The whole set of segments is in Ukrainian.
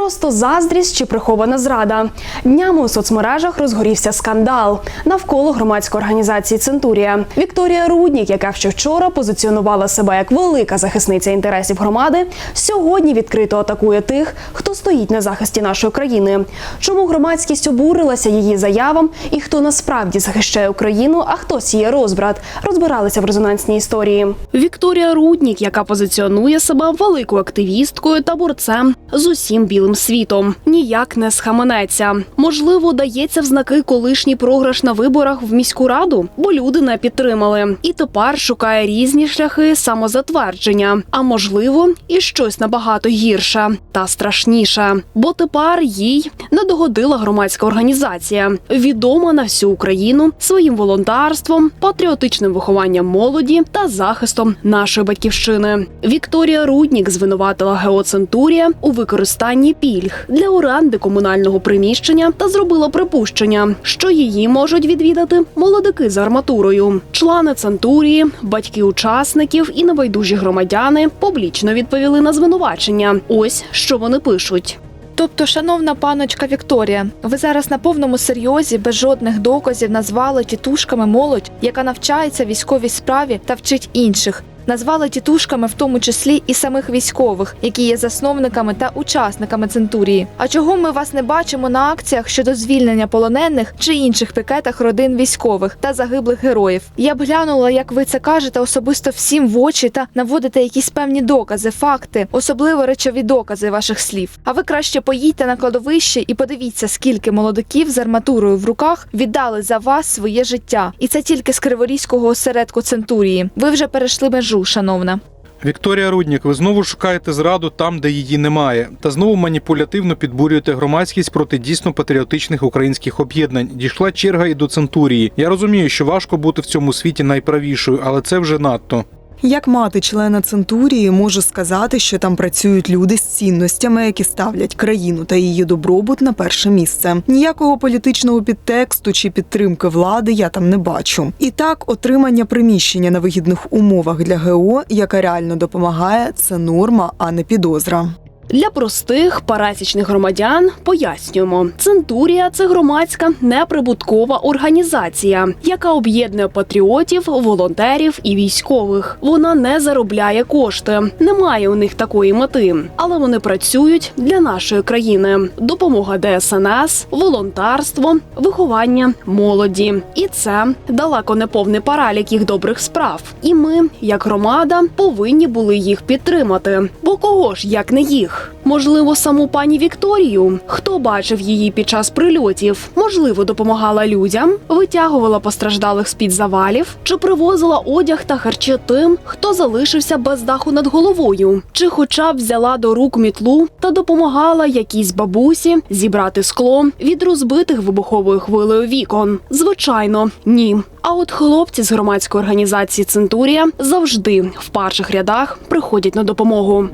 Просто заздрість чи прихована зрада. Днями у соцмережах розгорівся скандал навколо громадської організації Центурія. Вікторія Руднік, яка ще вчора позиціонувала себе як велика захисниця інтересів громади, сьогодні відкрито атакує тих, хто стоїть на захисті нашої країни. Чому громадськість обурилася її заявам і хто насправді захищає Україну, а хто сіє розбрат, розбиралися в резонансній історії. Вікторія Руднік, яка позиціонує себе великою активісткою та борцем з усім білим світом, ніяк не схаменеться. Можливо, дається в знаки колишній програш на виборах в міську раду, бо люди не підтримали. І тепер шукає різні шляхи самозатвердження. А можливо, і щось набагато гірше та страшніше. Бо тепер їй не догодила громадська організація, відома на всю Україну своїм волонтерством, патріотичним вихованням молоді та захистом нашої батьківщини. Вікторія Руднік звинуватила Геоцентурія у використанні пільг для оренди комунального приміщення та зробила припущення, що її можуть відвідати молодики з арматурою. Члени Центурії, батьки учасників і небайдужі громадяни публічно відповіли на звинувачення. Ось що вони пишуть. Тобто, шановна паночка Вікторія, ви зараз на повному серйозі, без жодних доказів назвали тітушками молодь, яка навчається військовій справі та вчить інших. Назвали тітушками в тому числі і самих військових, які є засновниками та учасниками центурії. А чого ми вас не бачимо на акціях щодо звільнення полонених чи інших пікетах родин військових та загиблих героїв? Я б глянула, як ви це кажете особисто всім в очі та наводите якісь певні докази, факти, особливо речові докази ваших слів. А ви краще поїдьте на кладовище і подивіться, скільки молодиків з арматурою в руках віддали за вас своє життя, і це тільки з Криворізького осередку Центурії. Ви вже перейшли межу, шановна. Вікторія Руднік, ви знову шукаєте зраду там, де її немає, та знову маніпулятивно підбурюєте громадськість проти дійсно патріотичних українських об'єднань. Дійшла черга і до центурії. Я розумію, що важко бути в цьому світі найправішою, але це вже надто. Як мати члена Центурії можу сказати, що там працюють люди з цінностями, які ставлять країну та її добробут на перше місце. Ніякого політичного підтексту чи підтримки влади я там не бачу. І так, отримання приміщення на вигідних умовах для ГО, яка реально допомагає, це норма, а не підозра. Для простих пересічних громадян пояснюємо: Центурія це громадська неприбуткова організація, яка об'єднує патріотів, волонтерів і військових. Вона не заробляє кошти, немає у них такої мети, але вони працюють для нашої країни. Допомога ДСНС, волонтерство, виховання молоді. І це далеко не повний перелік їх добрих справ. І ми, як громада, повинні були їх підтримати. Бо кого ж як не їх? Можливо, саму пані Вікторію, хто бачив її під час прильотів, можливо, допомагала людям, витягувала постраждалих з під завалів, чи привозила одяг та харчі тим, хто залишився без даху над головою, чи хоча б взяла до рук мітлу та допомагала якійсь бабусі зібрати скло від розбитих вибуховою хвилею вікон. Звичайно, ні. А от хлопці з громадської організації Центурія завжди в перших рядах приходять на допомогу.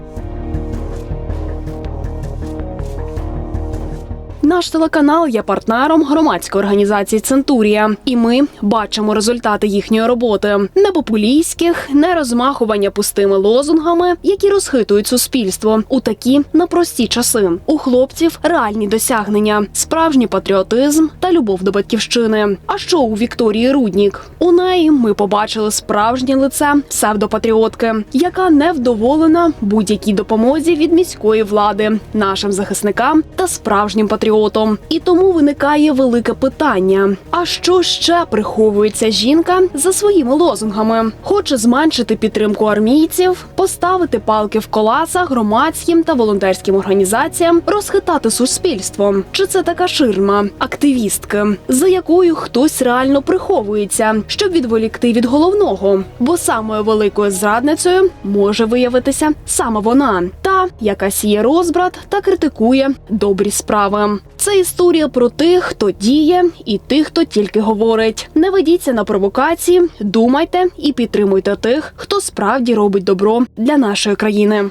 Наш телеканал є партнером громадської організації Центурія, і ми бачимо результати їхньої роботи не популістських, не розмахування пустими лозунгами, які розхитують суспільство у такі непрості часи. У хлопців реальні досягнення, справжній патріотизм та любов до батьківщини. А що у Вікторії Руднік? У неї ми побачили справжнє лице псевдопатріотки, яка невдоволена будь-якій допомозі від міської влади, нашим захисникам та справжнім патріотам. І тому виникає велике питання: а що ще приховується жінка за своїми лозунгами? Хоче зменшити підтримку армійців, поставити палки в колеса громадським та волонтерським організаціям, розхитати суспільство. Чи це така ширма активістки, за якою хтось реально приховується, щоб відволікти від головного? Бо самою великою зрадницею може виявитися саме вона, та яка сіє розбрат та критикує добрі справи. Це історія про тих, хто діє, і тих, хто тільки говорить. Не ведіться на провокації, думайте і підтримуйте тих, хто справді робить добро для нашої країни.